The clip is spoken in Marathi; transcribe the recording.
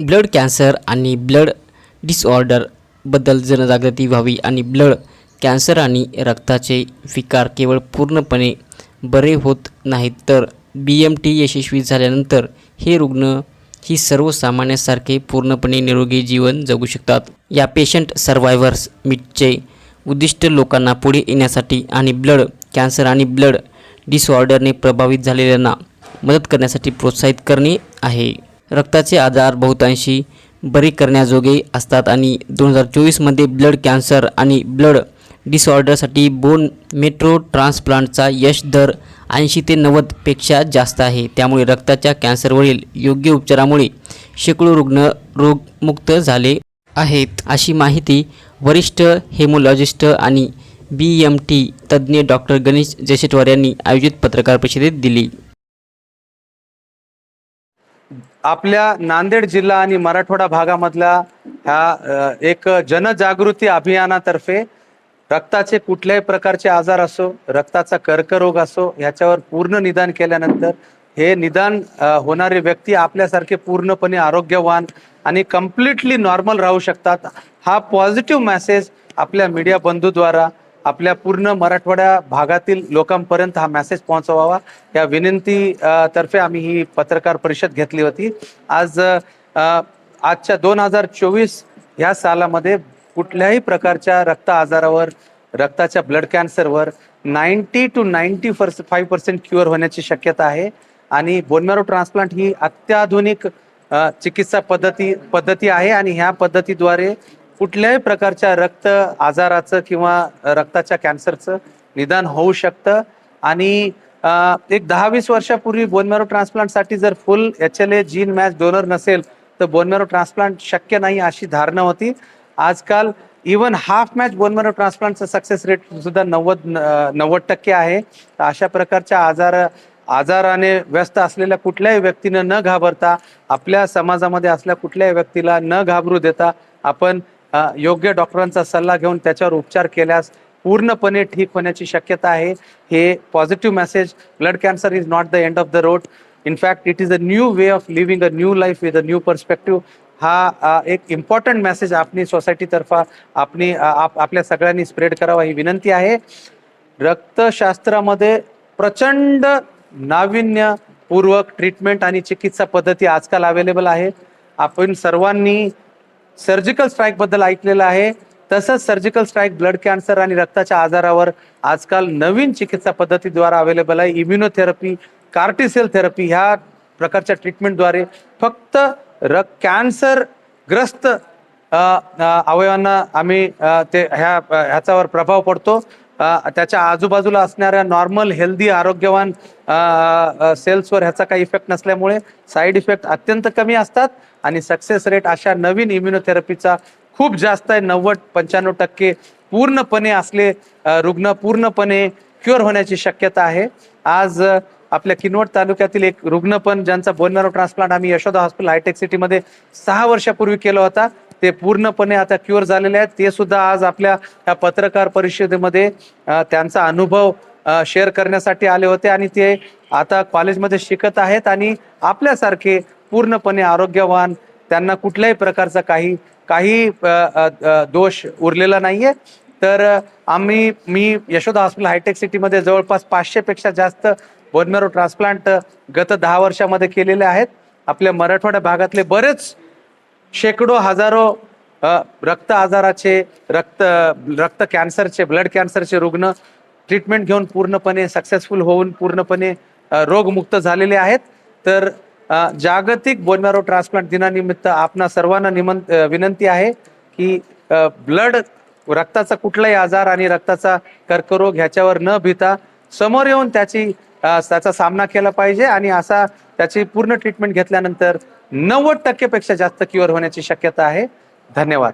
ब्लड कॅन्सर आणि ब्लड डिसऑर्डरबद्दल जनजागृती व्हावी आणि ब्लड कॅन्सर आणि रक्ताचे विकार केवळ पूर्णपणे बरे होत नाहीत तर बी एम टी यशस्वी झाल्यानंतर हे रुग्ण ही सर्वसामान्यासारखे पूर्णपणे निरोगी जीवन जगू शकतात. या पेशंट सर्वायवर्स मीटचे उद्दिष्ट लोकांना पुढे येण्यासाठी आणि ब्लड कॅन्सर आणि ब्लड डिसऑर्डरने प्रभावित झालेल्यांना मदत करण्यासाठी प्रोत्साहित करणे आहे. रक्ताचे आजार बहुतांशी बरी करण्याजोगे असतात आणि दोन हजार चोवीसमध्ये ब्लड कॅन्सर आणि ब्लड डिसऑर्डरसाठी बोन मेट्रो ट्रान्सप्लांटचा यश दर ऐंशी ते नव्वदपेक्षा जास्त आहे. त्यामुळे रक्ताच्या कॅन्सरवरील योग्य उपचारामुळे शेकडो रुग्ण रोगमुक्त झाले आहेत. अशी माहिती वरिष्ठ हेमोलॉजिस्ट आणि बी एम टी तज्ज्ञ डॉक्टर गणेश जयशेटवार यांनी आयोजित पत्रकार परिषदेत दिली. आपल्या नांदेड जिल्हा आणि मराठवाडा भागामधल्या ह्या एक जनजागृती अभियानातर्फे रक्ताचे कुठल्याही प्रकारचे आजार असो रक्ताचा कर्करोग असो ह्याच्यावर पूर्ण निदान केल्यानंतर हे निदान होणारे व्यक्ती आपल्यासारखे पूर्णपणे आरोग्यवान आणि कम्प्लिटली नॉर्मल राहू शकतात. हा पॉझिटिव्ह मेसेज आपल्या मीडिया बंधूद्वारा आपल्या पूर्ण मराठवाड्या भागातील लोकांपर्यंत हा मेसेज पोहोचवावा. या विनंती तर्फे आम्ही ही पत्रकार परिषद घेतली होती. आज आजच्या दोन हजार चोवीस ह्या सालामध्ये कुठल्याही प्रकारच्या रक्त आजारावर रक्ताच्या blood कॅन्सरवर ninety two ninety per five percent cure होण्याची शक्यता आहे. आणि बोनमॅरो ट्रान्सप्लांट ही अत्याधुनिक चिकित्सा पद्धती पद्धती आहे. आणि ह्या पद्धतीद्वारे कुठल्याही प्रकारच्या रक्त आजाराचं किंवा रक्ताच्या कॅन्सरचं निदान होऊ शकतं. आणि एक दहा वीस वर्षापूर्वी बोनमेरो ट्रान्सप्लांटसाठी जर full H L A gene match donor नसेल तर बोनमेरो ट्रान्सप्लांट शक्य नाही अशी धारणा होती. आजकाल even half match bone marrow ट्रान्सप्लांटचं success rate सुद्धा नव्वद न- नव्वद टक्के आहे. तर अशा प्रकारच्या आजार आजाराने व्यस्त असलेल्या कुठल्याही व्यक्तीनं न घाबरता आपल्या समाजामध्ये असल्या कुठल्याही व्यक्तीला न घाबरू देता आपण योग्य डॉक्टरांचा सल्ला घेऊन त्याच्यावर उपचार केल्यास पूर्णपणे ठीक होण्याची शक्यता आहे. हे positive message blood cancer is not the end of the road in fact it is a new way of living a new life with a new perspective हा एक इम्पॉर्टंट मेसेज आपली सोसायटीतर्फा आपली आप- आपल्या सगळ्यांनी स्प्रेड करावा ही विनंती आहे. रक्तशास्त्रामध्ये प्रचंड नाविन्यपूर्वक ट्रीटमेंट आणि चिकित्सा पद्धती आजकाल अवेलेबल आहे. आपण सर्वांनी सर्जिकल स्ट्राईकबद्दल ऐकलेलं आहे. तसंच सर्जिकल स्ट्राईक ब्लड कॅन्सर आणि रक्ताच्या आजारावर आजकाल नवीन चिकित्सा पद्धतीद्वारा अवेलेबल आहे. इम्युनोथेरपी कार्टिसेल थेरपी ह्या प्रकारच्या ट्रीटमेंटद्वारे फक्त र कॅन्सर ग्रस्त अवयवांना आम्ही ते ह्या ह्याच्यावर प्रभाव पडतो. त्याच्या आजूबाजूला असणाऱ्या नॉर्मल हेल्दी आरोग्यवान सेल्सवर ह्याचा काही इफेक्ट नसल्यामुळे साईड इफेक्ट अत्यंत कमी असतात आणि सक्सेस रेट अशा नवीन इम्युनोथेरपीचा खूप जास्त आहे. नव्वद पंच्याण्णव टक्के पूर्णपणे असले रुग्ण पूर्णपणे क्युअर होण्याची शक्यता आहे. आज आपल्या किनवट तालुक्यातील एक रुग्ण पण ज्यांचा बोन मॅरो ट्रान्सप्लांट आम्ही यशोदा हॉस्पिटल हायटेक सिटीमध्ये सहा वर्षापूर्वी केला होता. ते पूर्णपणे आता क्युअर झालेले आहेत. ते सुद्धा आज आपल्या या पत्रकार परिषदेमध्ये त्यांचा अनुभव शेअर करण्यासाठी आले होते आणि ते आता कॉलेजमध्ये शिकत आहेत आणि आपल्यासारखे पूर्णपणे आरोग्यवान त्यांना कुठल्याही प्रकारचा काही काही दोष उरलेला नाहीये. तर आम्ही मी यशोदा हॉस्पिटल हायटेक सिटीमध्ये जवळपास पाचशेपेक्षा जास्त बोनमेरो ट्रान्सप्लांट गत दहा वर्षामध्ये केलेले आहेत. आपल्या मराठवाड्या भागातले बरेच शेकडो हजारो रक्त आजाराचे रक्त रक्त कॅन्सरचे ब्लड कॅन्सरचे रुग्ण ट्रीटमेंट घेऊन पूर्णपणे सक्सेसफुल होऊन पूर्णपणे रोगमुक्त झालेले आहेत. तर जागतिक बोनमॅरो ट्रान्सप्लांट दिनानिमित्त आपणा सर्वांना निमंत विनंती आहे की ब्लड रक्ताचा कुठलाही आजार आणि रक्ताचा कर्करोग ह्याच्यावर न भिता समोर येऊन त्याची त्याचा सामना केला पाहिजे आणि असा त्याची पूर्ण ट्रीटमेंट घेतल्यानंतर नव्वद टक्केपेक्षा जास्त क्युअर होण्याची शक्यता आहे. धन्यवाद.